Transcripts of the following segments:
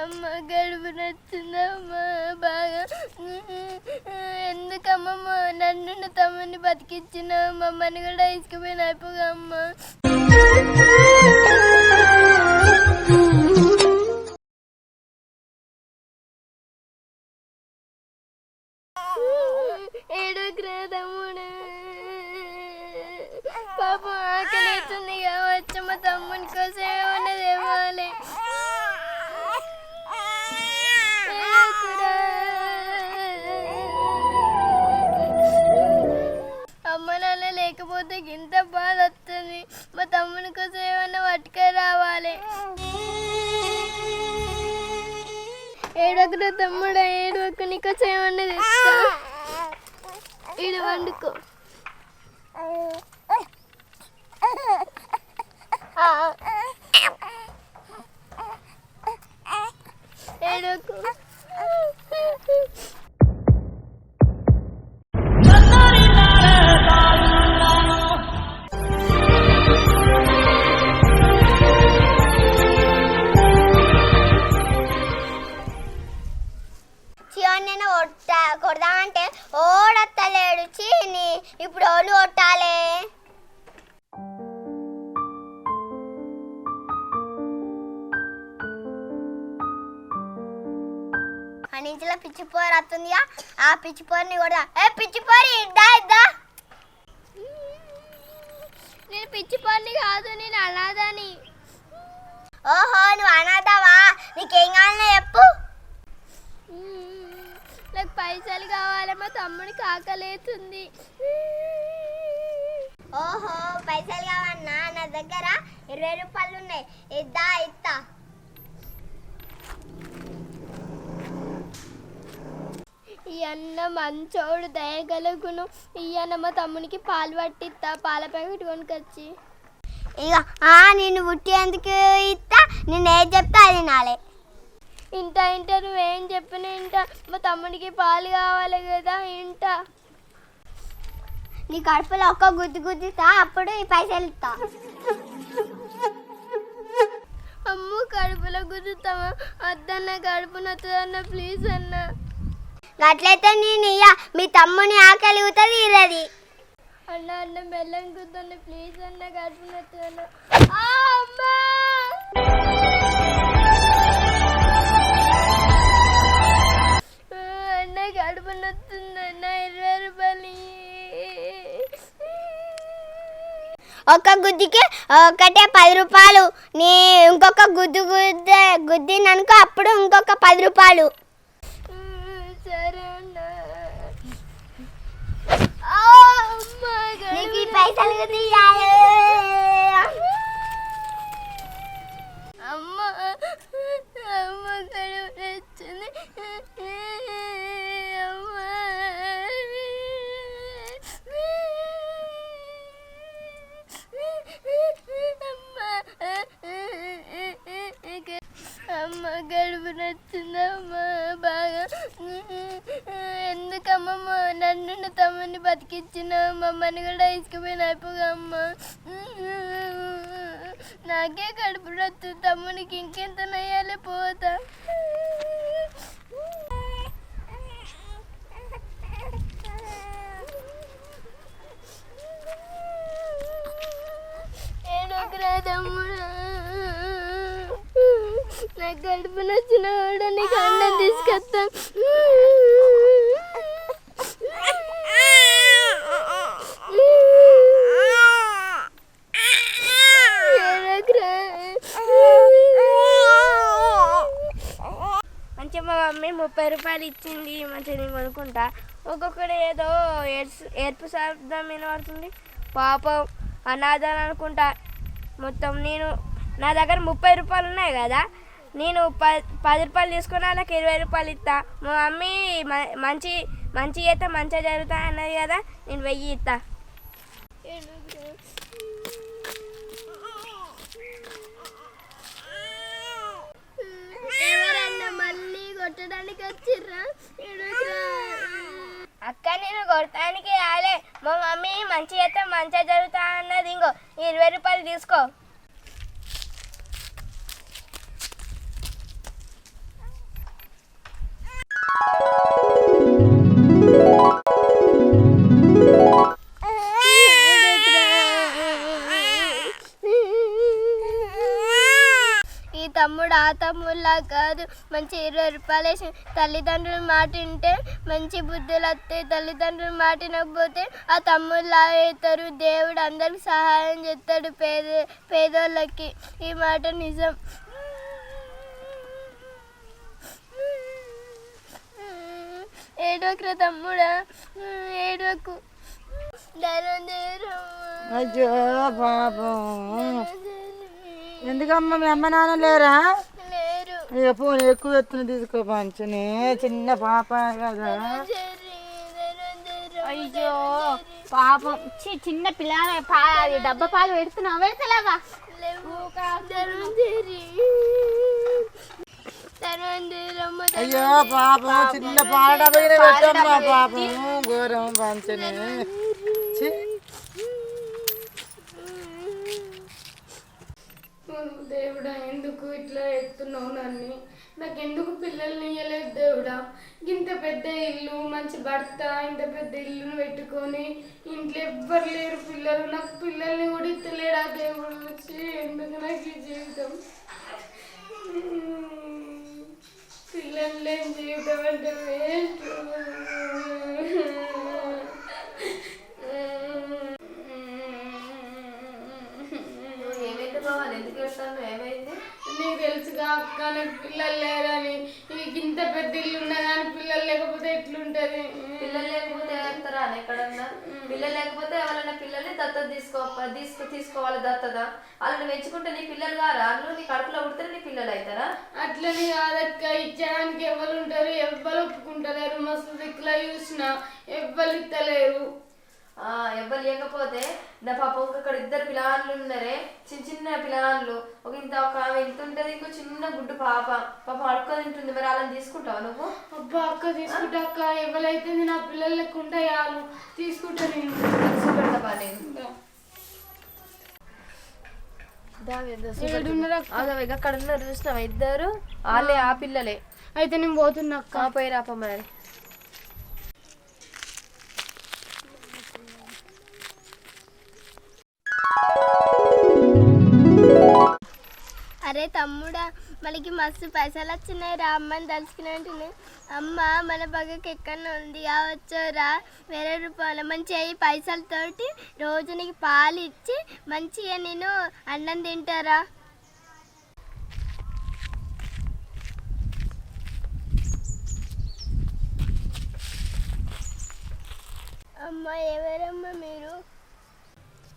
అమ్మ గడుపు నచ్చిందమ్మా బాగా. ఎందుకమ్మమ్మ? నన్ను తమ్ముని బతికిచ్చిన మమ్మల్ని కూడా ఇసుకుపోయిన అయిపోగా అమ్మ. ఏడో తమ్ముడు మా తమ్ముని కోసం ఏమన్నా పట్టుక రావాలి. ఏడొకరు తమ్ముడు ఏడొక నీకోసం ఏమన్నా తెస్తా. ఈడ వండుకో. ఏడోకు ఇప్పుడు ఓళ్ళు కొట్టాలి అన్నింటిలో పిచ్చిపోరు వస్తుందిగా. ఆ పిచ్చిపోరిని కూడా ఏ పిచ్చిపోరి ఇద్దా ఇద్దా నేను పిచ్చి పని కాదు నేను అనాదని ఓహో నువ్వు అనాథవా? నీకేం కావాలన్నా చెప్పు. పైసలు కావాలి మా తమ్ముడికి ఆకలేతుంది ఓహో పైసలు కావన్నా? నా దగ్గర ఇరవై రూపాయలు ఉన్నాయి. ఇద్దా ఇస్తా ఈ అన్న మంచోడు దయగలుగును. ఈ అన్న మా తమ్మునికి పాలు పట్టిస్తా పాల ప్యాకెట్ కొనుకొచ్చి. ఇక ఆ నేను పుట్టేందుకు ఇస్తా నేను ఏం చెప్తా? అది నాలే. ఇంట ఇంట నువ్వేం చెప్పిన ఇంట. మా తమ్ముడికి పాలు కావాలి కదా ఇంట. నీ కడుపులో ఒక్క గుద్దు గుద్దుతా అప్పుడు ఈ పైసలు ఇస్తా. అమ్ము కడుపులో గుద్దుతామా వద్దన్న కడుపు నొత్తదన్న ప్లీజ్ అన్న. అట్లయితే నేను ఇయ్య మీ తమ్ముని ఆకలి అవుతుంది ఇరది. అన్న అన్న బెల్లం గుద్దన్న ప్లీజ్ అన్న కడుపు నొత్తదన్న. అమ్మ! ఒక్క గుద్దికి ఒకటే పది రూపాయలు నీ ఇంకొక గుద్దు గుద్ద గుద్దిననుకో అప్పుడు ఇంకొక పది రూపాయలు పైసలు అమ్మ అమ్మ కడుపు గడుపు బాగా. ఎందుకమ్మమ్మ నన్ను తమ్ముని బతికిచ్చిన మమ్మల్ని కూడా ఇసుకుపోయిన అయిపోగా నాకే కడుపు నొత్తు తమ్మునికి ఇంకెంత నయ్యాలి పోతా. ఏడోకురా తమ్ముడు నాకు కడుపు నచ్చిన వాడు నీకు అన్నం తీసుకొస్తా. మా మమ్మీ ముప్పై రూపాయలు ఇచ్చింది మంచిగా నేను కొనుక్కుంటా. ఒక్కొక్కడు ఏదో ఏర్పు శబ్దం వినబడుతుంది. పాపం అనాథాలు అనుకుంటా. మొత్తం నేను నా దగ్గర ముప్పై రూపాయలు ఉన్నాయి కదా. నేను ప పది రూపాయలు తీసుకుని వాళ్ళకి ఇరవై రూపాయలు ఇస్తా మా మమ్మీ మంచి మంచి అయితే మంచిగా జరుగుతా అన్నది కదా నేను వెయ్యి ఇస్తా కొట్టడానికి వచ్చిర్రా? అక్క నేను కొడతానికి రాలే. మా మమ్మీ మంచి అయితే మంచిగా జరుగుతా అన్నది ఇంకో ఇరవై రూపాయలు తీసుకో. కాదు. మంచి ఇరవై రూపాయలు వేసి తల్లిదండ్రుల మాట వింటే మంచి బుద్ధులు వస్తాయి తల్లిదండ్రుల మాట వినకపోతే ఆ తమ్ముళ్ళు అవుతారు. దేవుడు అందరికి సహాయం చేస్తాడు పేద పేదోళ్ళకి. ఈ మాట నిజం. ఏడోకరా తమ్ముడా. ఏడోకు అయ్యో పాపం. ఎందుకమ్మా మీ అమ్మ నాన్న లేరా? ఇక పోనీ ఎక్కువ ఎత్తున తీసుకో పంచని చిన్న పాప కదా. అయ్యో పాపం. ఛీ, చిన్న పిల్లల పా అది డబ్బా పాలు పెడుతున్నావు. పెడతలాగా అయ్యో పాపం. చిన్న పాట పైన పెట్టమ్మా పాపం. ఘోరం పంచని దేవుడా ఎందుకు ఇట్లా ఎత్తున్నావు నన్ను? నాకెందుకు పిల్లల్ని ఇయ్యలేదు దేవుడా? ఇంత పెద్ద ఇల్లు మంచి భర్త ఇంత పెద్ద ఇల్లును పెట్టుకొని ఇంట్లో ఎవ్వరు లేరు పిల్లలు. నాకు పిల్లల్ని కూడా ఇత్తలేడా దేవుడు వచ్చి ఎందుకు నాకు ఈ జీవితం పిల్లలు లేని జీవితం అంటే వేస్ట్ ఏమైంది బావాలి ఎందుకు వెళ్తాను ఏమైంది నీకు తెలుసుగా అక్క నాకు నీకు ఇంత పెద్ద ఇల్లు ఉన్నా కానీ పిల్లలు లేకపోతే ఎట్లుంటది? పిల్లలు లేకపోతే అని ఎక్కడన్నా? పిల్లలు లేకపోతే ఎవరైనా పిల్లల్ని దత్తత తీసుకో తీసుకు తీసుకోవాలి దత్తత. వాళ్ళని మెచ్చుకుంటే నీ పిల్లలు కారా? వాళ్ళు నీ కడుపులో పుడితే నీ పిల్లలు అవుతారా అట్లని కాదక్క. ఇచ్చడానికి ఎవరు ఉంటారు? ఎవ్వరు ఒప్పుకుంటలేరు? మస్తు దిక్కులా చూసిన. ఎవ్వరు ఆ, ఎవ్వరు లేకపోతే నా పాప ఇంకొకడు ఇద్దరు పిల్లలు ఉన్నారే చిన్న చిన్న పిల్లలు. ఒక ఇంత ఒక ఆమె ఇంత ఉంటుంది? ఇంకో చిన్న గుడ్డు పాప. పాప అడుక్కొని తింటుంది. మరి వాళ్ళని తీసుకుంటావా నువ్వు? అబ్బా అక్క తీసుకుంటా అక్క. ఎవరైతే నా పిల్లలు లెక్కుంటే చాలు తీసుకుంటా నేను. తీసుకుంటా. అక్కడ ఉన్నారు చూసినావా ఇద్దరు? వాళ్ళే ఆ పిల్లలే. అయితే నేను పోతున్నా అక్క. ఆ పోయి రాప మరి. తమ్ముడా మనకి మస్తు పైసలు వచ్చినాయి రా అమ్మని తలుచుకున్నట్టునే అమ్మ మన పగకి ఎక్కడ ఉంది. వచ్చారా వేరే రూపాయలు మంచిగా ఈ పైసలతోటి రోజు నీకు పాలు ఇచ్చి మంచిగా నేను అన్నం తింటారా? అమ్మ ఎవరమ్మ మీరు?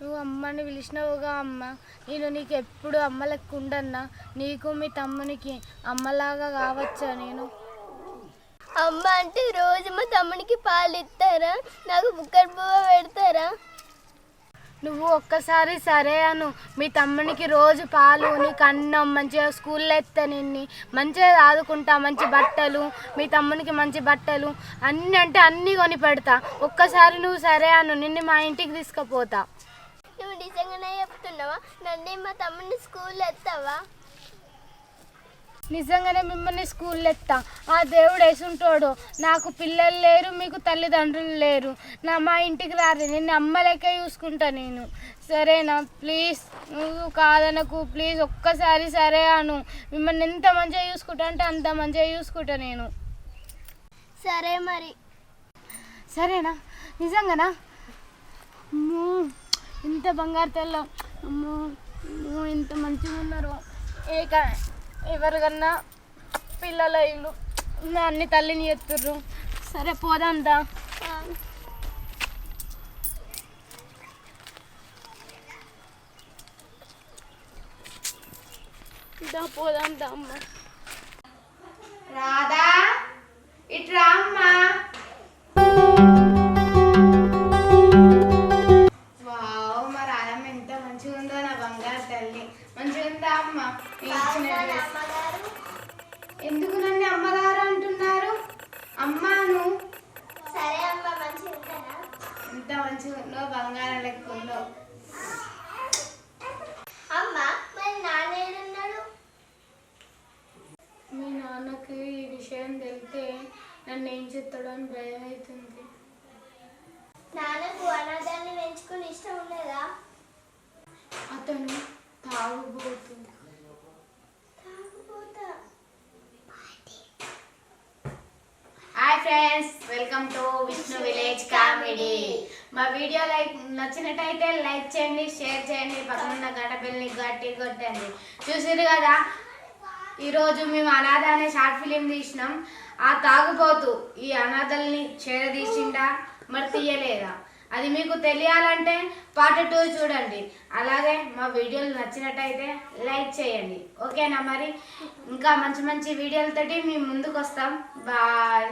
నువ్వు అమ్మని పిలిచినావుగా అమ్మ. నేను నీకు ఎప్పుడు అమ్మ లెక్క ఉండన్నా నీకు మీ తమ్మునికి అమ్మలాగా కావచ్చా నేను? అమ్మ అంటే రోజు మా తమ్మునికి పాలు ఇస్తారా నాకు బుక్కర్ పువ్వ పెడతారా? నువ్వు ఒక్కసారి సరే అను. మీ తమ్మునికి రోజు పాలు నీకు అన్నం మంచిగా స్కూల్లో ఎత్తా నిన్ని. మంచిగా ఆదుకుంటా మంచి బట్టలు. మీ తమ్మునికి మంచి బట్టలు. అన్నీ అంటే అన్నీ కొని పెడతా. ఒక్కసారి నువ్వు సరే అను. నిన్ను మా ఇంటికి తీసుకుపోతా. నువ్వు నిజంగానే చెప్తున్నావా? నన్ను మా తమ్ముడిని స్కూల్ ఎత్తావా? నిజంగానే మిమ్మల్ని స్కూల్లో ఎత్తా. ఆ దేవుడు వేసుంటాడు నాకు పిల్లలు లేరు మీకు తల్లిదండ్రులు లేరు. నా మా ఇంటికి రారు నిన్ను అమ్మ లెక్క చూసుకుంటా నేను. సరేనా? ప్లీజ్ నువ్వు కాదనకు. ప్లీజ్ ఒక్కసారి సరే అను. మిమ్మల్ని ఎంత మంచిగా చూసుకుంటా అంటే అంత మంచిగా చూసుకుంటా నేను. సరే మరి. సరేనా? నిజంగానా? ఇంత బంగారు తెల్ల. అమ్మో అమ్మో ఎంత మంచిగా ఉన్నారు. ఏక ఎవరికన్నా పిల్లల ఇల్లు అన్ని తల్లిని ఎత్తుర్రు. సరే పోదంతా ఇదా పోదంతా అమ్మ. రాధా ఇట్రా అమ్మా. ప్రపంచంలో బంగారం లెక్కల్లో అమ్మ మరి నాన్నేడున్నాడు? మీ నాన్నకి ఈ విషయం తెలితే నన్ను ఏం చెప్తాడు అని భయం అవుతుంది నాన్నకు అనాథాన్ని పెంచుకుని ఇష్టం లేదా అతను తాగుబోతుంది hi friends welcome to Vishnu village comedy. మా వీడియో లైక్ నచ్చినట్టయితే లైక్ చేయండి షేర్ చేయండి పక్కన గంట బిల్ని గట్టి కొట్టండి. చూసారు కదా ఈరోజు మేము అనాథ అనే షార్ట్ ఫిలిం తీసినాం. ఆ తాగుబోతు ఈ అనాథల్ని చేరదీసిండా మరి తీయలేదా? అది మీకు తెలియాలంటే పార్ట్ టూ చూడండి. అలాగే మా వీడియోలు నచ్చినట్టయితే లైక్ చేయండి. ఓకేనా మరి? ఇంకా మంచి మంచి వీడియోలతోటి మేము ముందుకు వస్తాం బాయ్